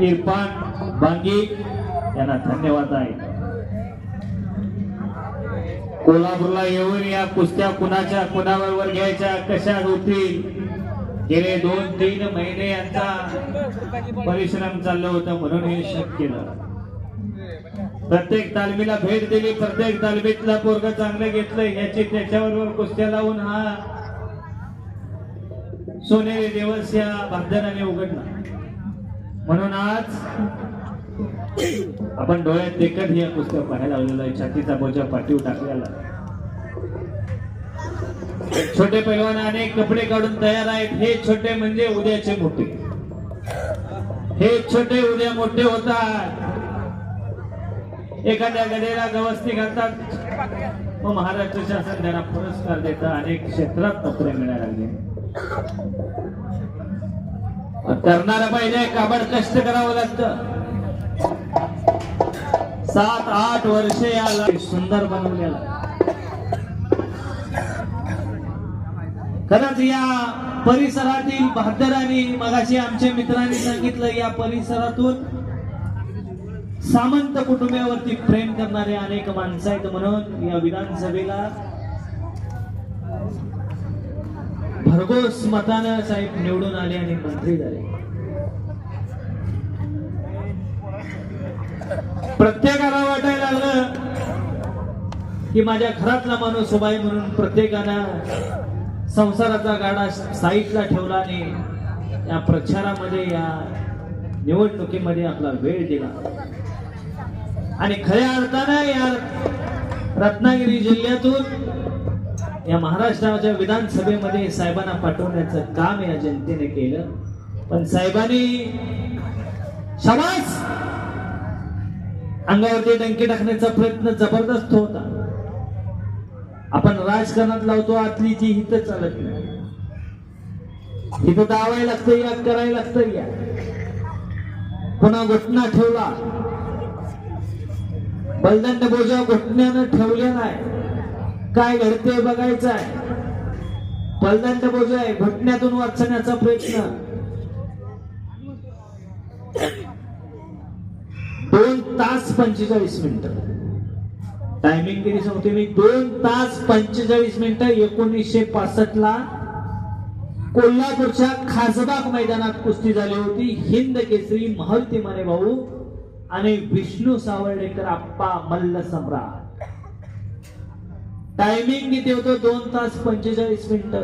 इरफान बांगी यांना धन्यवाद आहे कोल्हापूरला येऊन या कुस्त्या कुणाच्या कुणाबरोबर घ्यायच्या कशा होतील? गेले दोन तीन महिने यांचा परिश्रम चाललं होतं म्हणून हे शक्य केलं प्रत्येक तालमीला भेट दिली प्रत्येक तालमीतला पोरग चांगलं घेतलं याची त्याच्याबरोबर कुस्त्या लावून हा सोनेरी दिवस या भागदाराने उघडला. म्हणून आज आपण डोळ्यात देखत हे पुस्तक पाहायला लावलेलं आहे. छातीचा बोजा पाठीव टाकलेला छोटे पैलवान अनेक कपडे काढून तयार आहेत. हे छोटे म्हणजे उद्याचे मोठे. हे छोटे उद्या मोठे होतात. एखाद्या गडेला गवस्ती घालतात. व महाराष्ट्र शासन त्यांना पुरस्कार देतात. अनेक क्षेत्रात नोकऱ्या मिळायला लागले. करणारा पाहिजे काबड कष्ट करावं लागतं. सात आठ वर्षे याला सुंदर बनवलेला. खरंच या परिसरातील बहादरांनी मगाशी आमच्या मित्रांनी सांगितलं या परिसरातून सामंत कुटुंबावरती प्रेम करणारे अनेक माणसं आहेत म्हणून या विधानसभेला भरघोस मतानं साहेब निवडून आले आणि मंत्री झाले. प्रत्येकाला वाटायला लागलं की माझ्या घरातला माणूस उभा म्हणून प्रत्येकानं संसाराचा गाडा साईडला ठेवला आणि या प्रचारामध्ये या निवडणुकीमध्ये आपला वेळ दिला. आणि खऱ्या अर्थानं या रत्नागिरी जिल्ह्यातून या महाराष्ट्राच्या विधानसभेमध्ये साहेबांना पाठवण्याचं काम या जनतेने केलं. पण साहेबांनी शबास! अंगावरती डंके टाकण्याचा प्रयत्न जबरदस्त होता. आपण राजकारणात लावतो आतली ती हित चालत नाही. हिथं दावायला लागतं या करायला लागतं या पुन्हा घटना ठेवला. बलदंड बोजा घटनेनं ठेवल्या नाही. काय घडते बघायचं आहे पलदंड बोजा आहे घटनेतून वाचण्याचा प्रयत्न. दोन तास पंचेचाळीस मिनिट. टायमिंग किती सांगते मी? दोन तास पंचेचाळीस मिनिट एकोणीसशे पासष्ट ला कोल्हापूरच्या खासबाग मैदानात कुस्ती झाली होती. हिंद केसरी मारुती माने भाऊ आणि विष्णू सावर्डेकर आप्पा मल्ल सम्राट. टायमिंग किती होतं? दोन तास पंचेचाळीस मिनिट.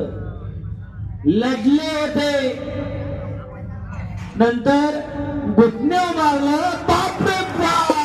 लढले होते. नंतर घुटण्या मारलं बापरे बाप!